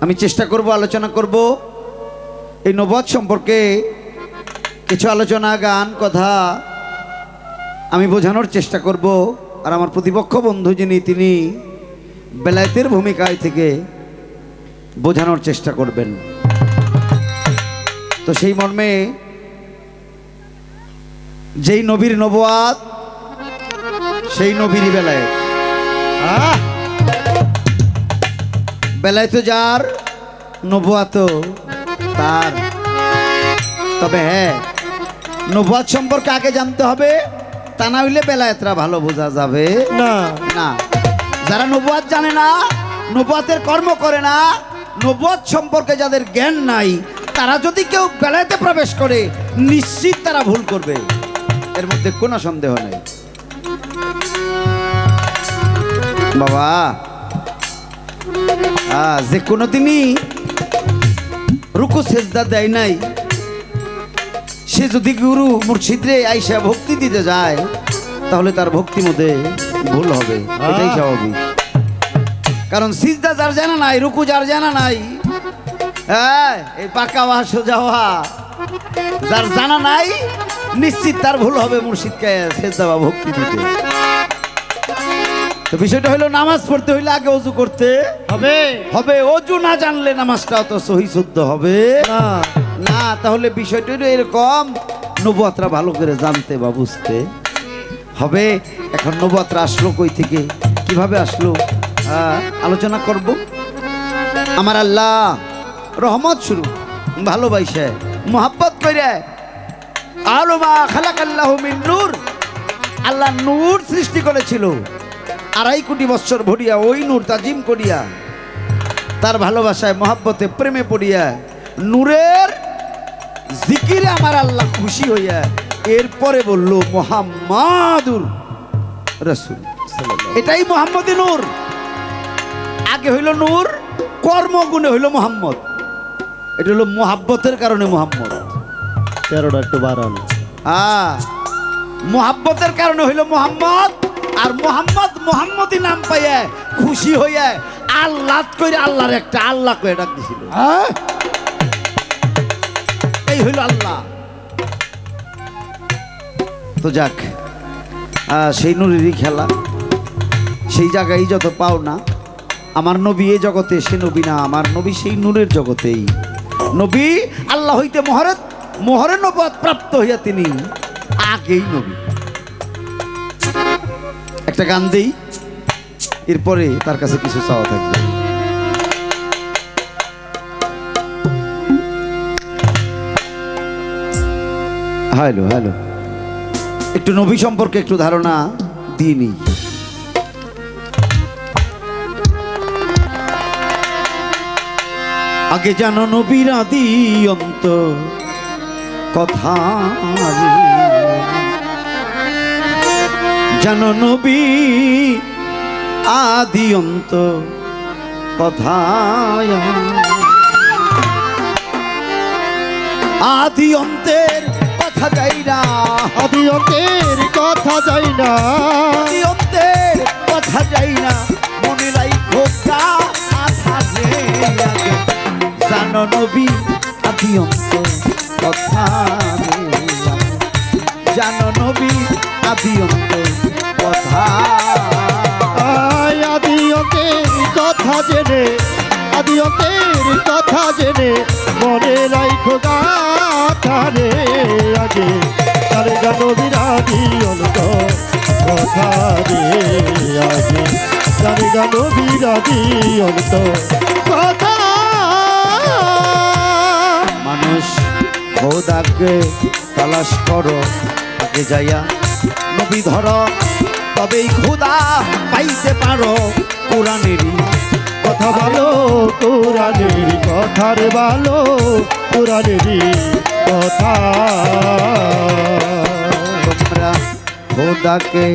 আমি চেষ্টা করব আলোচনা করব। এই নবদ সম্পর্কে কিছু আলোচনা গান কথা আমি বোঝানোর চেষ্টা করব। আর আমার প্রতিপক্ষ বন্ধু যিনি তিনি বেলায়েতের ভূমিকায় থেকে বোঝানোর চেষ্টা করবেন। তো সেই মর্মে যেই নবীর নবয়াত সেই নবীরই বেলায় আহ, বেলায় তো যার নবুয়াত তার। তবে হ্যাঁ নবুয়াত সম্পর্কে আগে জানতে হবে তা না হইলে বেলায়েতরা ভালো বোঝা যাবে। না। না। যারা নবুয়াত জানে না নবুয়াতের কর্ম করে না নবুয়াত সম্পর্কে যাদের জ্ঞান নাই তারা যদি কেউ বেলায়েতে প্রবেশ করে নিশ্চিত তারা ভুল করবে। এর মধ্যে কোনো সন্দেহ নেই। বাবা যে কোনো দিনই রুকু সেজদা দেয় নাই সে যদি গুরু মুর্শিদরে আইসা ভক্তি দিতে যায় তাহলে তার ভক্তি মধ্যে ভুল হবে এটাই স্বাভাবিক। কারণ সিজদা যার জানা নাই রুকু যার জানা নাই হ্যাঁ এই পাকা ওয়া সোজা যার জানা নাই নিশ্চিত তার ভুল হবে মুর্শিদকে সেজদা বা ভক্তি দিতে। তো বিষয়টা হলো নামাজ পড়তে হইলে আগে অজু করতে হবে। হবে। অজু না জানলে নামাজটা অত সহি শুদ্ধ হবে না। না তাহলে বিষয়টা হলো এরকম নবুয়াতরা ভালো করে জানতে বা বুঝতে হবে। এখন নবুয়াতরা আসলো কই থেকে? কীভাবে আসলো? আলোচনা করব। আমার আল্লাহ রহমত শুরু ভালোবাসে মোহাব্বত করে। আলমা খালাকাল্লাহ মিন নূর আল্লাহ নূর সৃষ্টি করেছিল। আড়াই কোটি বৎসর ভরিয়া ওই নূর তাজিম করিয়া তার ভালোবাসায় মহাব্বতে প্রেমে পড়িয়া নূরের জিকিরে আমার আল্লাহ খুশি হইয়া এরপরে বলল মোহাম্মাদুর রসুল এটাই মোহাম্মদী নূর। আগে হইল নূর কর্মগুণে হইল মোহাম্মদ। এটা হলো মোহাব্বতের কারণে মোহাম্মদ। তেরোটা একটু বাড়ান। আ মোহাব্বতের কারণে হইল মোহাম্মদ আর মোহাম্মদ মোহাম্মদী নাম পাইয়া খুশি হইয়া আল্লাহ করে আল্লাহর একটা আল্লাহ করে ডাক দিছিল। হ্যাঁ? এই হইল আল্লাহ। তো যাক সেই নুরেরই খেলা। সেই জায়গায় যত পাও না আমার নবী এই জগতে সে নবী না আমার নবী সেই নূরের জগতেই। নবী আল্লাহ হইতে মহরত মহরে নবদ প্রাপ্ত হইয়া তিনি আগেই নবী। একটা গান দেই, এরপরে তার কাছে কিছু চাওয়া থাকবে। Hello hello. একটু নবী সম্পর্কে একটু ধারণা দিয়ে নিই। আগে যেন নবীরা আদি অন্ত, কথা জানো নবী আদি অন্ত কথা আদি অন্তের কথা যাই না। আদি অন্তের কথা যাই না। আদি অন্তের কথা যাই না। মনে লাই খোকা আশা জানো নবী আদি অন্ত কথা জানো নবী আদি অন্ত আগে তারে জানো বিরাদি অন্ত কথা রে আগে। তারে জানো বিরাদি অন্ত কথা। মানুষ খোদাকে তালাশ করো আগে যাইয়া নবী ধর। তবেই খোদা পাইতে পারো কোরআনেরই কথা ভালো কোরআনের কথার ভালো কোরআনেরই কথা। তোমরা খোদাকে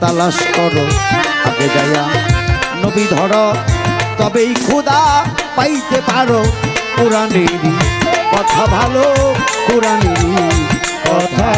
তালাশ করো, আগে যাইয়া নবী ধর, তবেই খোদা পাইতে পারো কোরআনের কথা ভালো, কোরআনের কথা।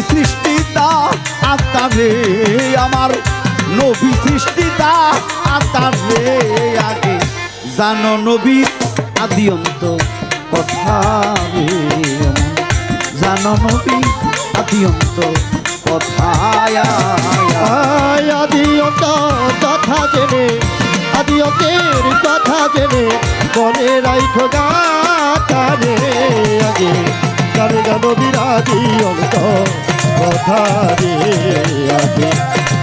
সৃষ্টিতা আত্মারে আমার নবী সৃষ্টিতা আত্মারে আগে জানো নবী আদি অন্ত কথা রে। জানো নবী আদি অন্ত কথা আয় আদি অন্ত কথা জেনে আদি অন্তের কথা জেনে, মনে রাইখো গাতারে আগে গানে গানো বিরাদি অন্ত কথা রে আগে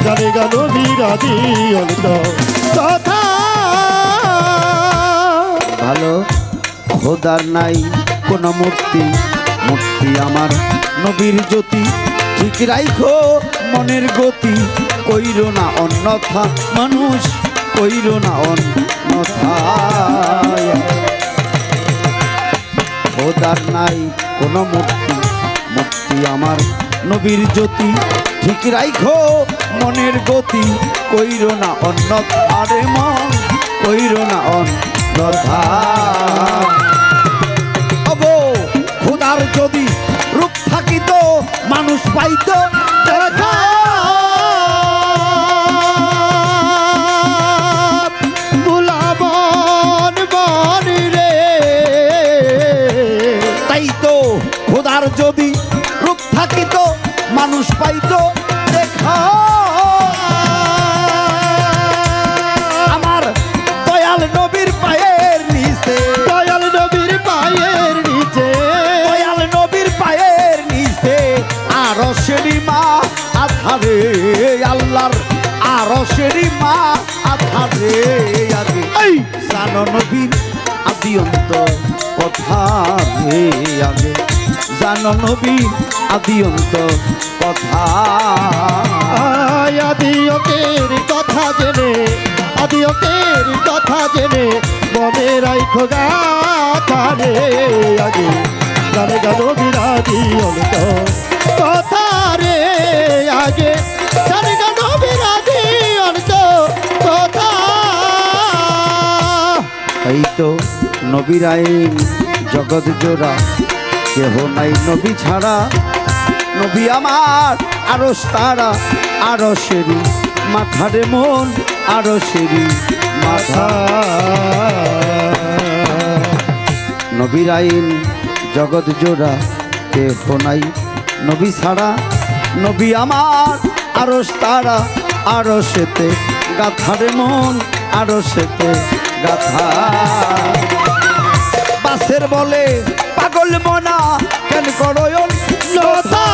গানে গানো বিরাদি অন্ত কথা ভালো, খোদার নাই কোন মূর্তি। মূর্তি আমার নবীর জ্যোতি। ঠিক রাইখো মনের গতি। কইর না অন্যথা, মানুষ কইর না অন্যথা খোদার নাই কোনো মূর্তি। মূর্তি আমার নবীর জ্যোতি। ঠিক রাইখো মনের গতি। কইর না অন্য আরে মন, কইর না অন্য যদি রূপ থাকিত, মানুষ পাইতো খোদার যদি রূপ থাকিত মানুষ পাইত দেখা আমার দয়াল নবীর পায়ের নিচে। দয়াল নবীর পায়ের নিচে। দয়াল নবীর পায়ের নিচে আর মা আধারে আল্লাহর আর মা আধারে আগে। জানো নবীর আদি অন্ত কথা আগে। জানো নবীর আদি অন্ত কথা। আয় আদি অকের কথা জেনে আদি অকের কথা জেনে মনে রাইখো গাথারে আগে গানে গানো বিরাদি অন্ত কথা রে আগে গানে গানো বিরাদি অন্ত কথা। এই তো নবীর আইন জগৎ জোড়া। কেহ নাই নবী ছাড়া। নবী আমার আরও তারা আরও সেরি মাথারে মন আরও সেরি মাথা। নবীর আইন জগৎ জোড়া, কেহ নাই নবী ছাড়া। নবী আমার আরও তারা আরও সেতে গাথারে মন আরও সেতে গাথা। বাসের বলে পাগল মনা কেন করয়ন লতা